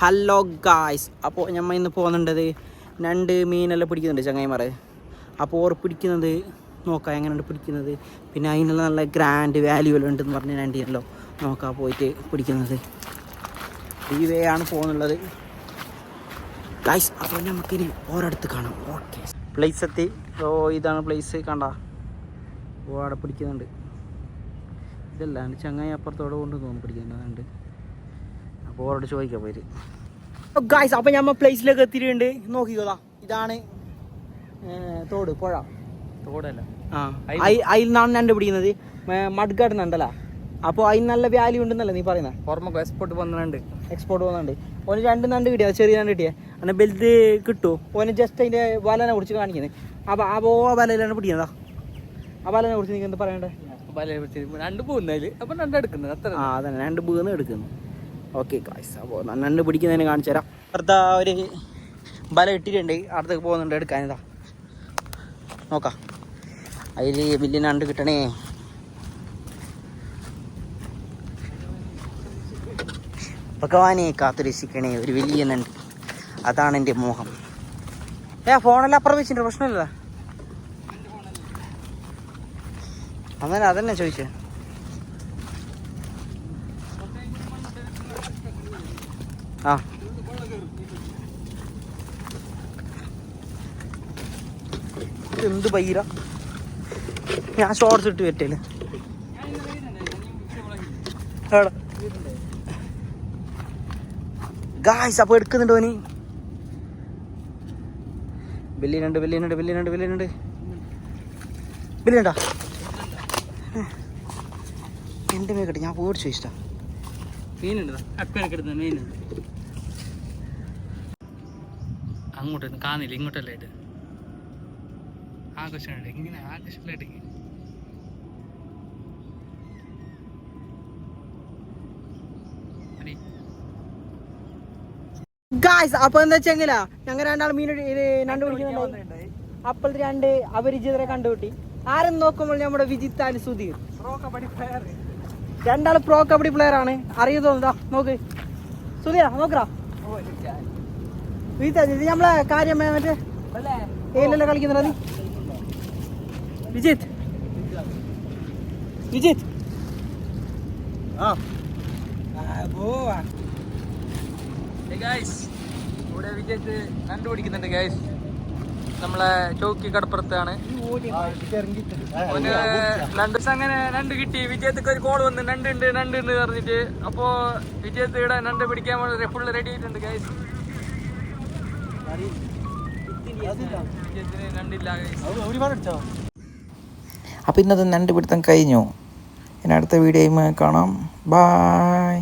Hello guys അപ്പോൾ ഞമ്മ ഇന്ന് പോകുന്നുണ്ടത് രണ്ട് മീനെല്ലാം പിടിക്കുന്നുണ്ട് ചങ്ങായിമാരെ. അപ്പോൾ ഓർ പിടിക്കുന്നത് നോക്കാം എങ്ങനെയുണ്ട് പിടിക്കുന്നത്. പിന്നെ അതിനുള്ള നല്ല ഗ്രാൻഡ് വാല്യൂ എല്ലാം ഉണ്ടെന്ന് പറഞ്ഞ് രണ്ടിയല്ലോ നോക്കാം പോയിട്ട് പിടിക്കുന്നത്. ഈ വേ ആണ് പോകുന്നുള്ളത്. ഗായ്സ് അപ്പോൾ നമുക്കിനി ഓരോടത്ത് കാണാം. ഓക്കെ പ്ലേസ് എത്തി. ഓ ഇതാണ് പ്ലേസ് കണ്ട? ഓ അവിടെ പിടിക്കുന്നുണ്ട്. ഇതല്ലാണ്ട് ചങ്ങായി അപ്പുറത്തോടെ കൊണ്ട് തോന്നുന്നു പിടിക്കുന്നുണ്ട് അതുകൊണ്ട് അപ്പോൾ ചോദിക്കാൻ ചോദിക്കാം പോയിട്ട് ഗായ്സ് അപ്പം ഞമ്മ പ്ലേസിലേക്ക് എത്തിയിട്ടുണ്ട്. നോക്കിക്കോതാ ഇതാണ് തോട് പുഴ. തോടല്ല. ആ അതിൽ നിന്നാണ് ഞാൻ പിടിക്കുന്നത്. മഡ്ഗാഡ് നണ്ടല്ല അപ്പോൾ അതിന് നല്ല വാല്യൂ ഉണ്ടെന്നല്ലേ നീ പറയുന്നത് ഓർമ്മ എക്സ്പോർട്ട് വന്നിട്ടുണ്ട്. എക്സ്പോർട്ട് പോകുന്നുണ്ട് ഓന് രണ്ട് നണ്ട് കിട്ടിയ? ചെറിയ നണ്ട് കിട്ടിയ? അങ്ങനെ വലുത് കിട്ടുമോ ഓന് ജസ്റ്റ് അതിന്റെ വലനെ കുറിച്ച് കാണിക്കുന്നത് അപ്പോൾ അപ്പോൾ ആ വലയിലാണ് പിടിക്കുന്നതാ. ആ വലനെ കുറിച്ച് നിങ്ങൾക്ക് എന്താ പറയണ്ടേ? രണ്ട് പോകുന്നതിൽ അപ്പൊ രണ്ട് എടുക്കുന്നത് അത്ര ആ അതന്നെ. രണ്ട് ബീന്ന് എടുക്കുന്നു. ഓക്കെ ഗായ്സ് അപ്പോൾ നന്നെണ്ണ പിടിക്കുന്നതിന് കാണിച്ചു തരാം. അടുത്ത ഒരു ബല ഇട്ടിട്ടുണ്ട്. അടുത്തേക്ക് പോകുന്നുണ്ട് എടുക്കാൻ. ഇതാ. നോക്കാം. അതിൽ വലിയ നണ്ട് കിട്ടണേ. ഭഗവാനെ കാത്തുരക്ഷിക്കണേ ഒരു വലിയ നണ്ട്. അതാണ് എന്റെ മോഹം. ഏ ഫോണെല്ലാം അപ്പുറം വെച്ചിട്ടുണ്ട്. പ്രശ്നമില്ല അതന്നെ അതന്നെ ചോദിച്ചേ. ആ. എന്ത് പയ്യര ഞാൻ ഷോർട്സ് ഇട്ട് പറ്റില്ല ഗായ്സ് അപ്പൊ എടുക്കുന്നുണ്ടോ നീ ബില്ലിനുണ്ട് ബില്ലിനുണ്ട് ബില്ലിനുണ്ട് ബില്ലിനുണ്ട് എന്റെ എന്റെ മേക്കട്ടെ ഞാൻ പോടിച്ചു ഇഷ്ടം. മീനുണ്ട്? അക്കനൊക്കെ എടുത്ത മീനുണ്ട്. അങ്ങോട്ട് കാണില്ല ഇങ്ങോട്ടല്ലേ ഇത് ആകർഷണുണ്ട് ഇങ്ങനെ ആഘോഷമായിട്ട് ഗായ്സ് അപ്പൊ എന്താ വെച്ചെങ്കിലാ ഞങ്ങൾ രണ്ടാൾ മീൻ ഇത് രണ്ട് അപ്പോൾ രണ്ട് അപരിചിതരെ കണ്ടുപിട്ടി ആരും നോക്കുമ്പോൾ നമ്മുടെ വിജിത്ത് ആൻഡ് സുധീർ. രണ്ടാൾ പ്രോ കബഡി പ്ലെയർ ആണ്. അറിയതോ തോന്നുന്നതാ നോക്ക്. സുധീര നോക്കറാ വിജിത്ത് ഇത് നമ്മളെ കാര്യം മറ്റേ ഏലല്ലേ കളിക്കുന്നുണ്ടോ നീ. വിജിത്ത് വിജിത്ത് ഗൈസ് ഇവിടെ വിജയത്ത് കണ്ടുപിടിക്കുന്നുണ്ട് ഗൈസ് നമ്മളെ ചൗക്കി കടപ്പുറത്താണ്. രണ്ടു അങ്ങനെ രണ്ട് കിട്ടി. വിജയത്തേക്ക് ഒരു കോൾ വന്ന് രണ്ട് ഉണ്ട് രണ്ട് ഉണ്ട് പറഞ്ഞിട്ട് അപ്പോ വിജയത്ത് ഇവിടെ രണ്ട് പിടിക്കാൻ വളരെ ഫുള്ള് റെഡി ആയിട്ടുണ്ട് ഗൈസ് അപ്പോൾ ഇന്നത്തെ രണ്ട് പിടുത്തം കഴിഞ്ഞു. ഇനി അടുത്ത വീഡിയോയുമായി കാണാം. ബായ്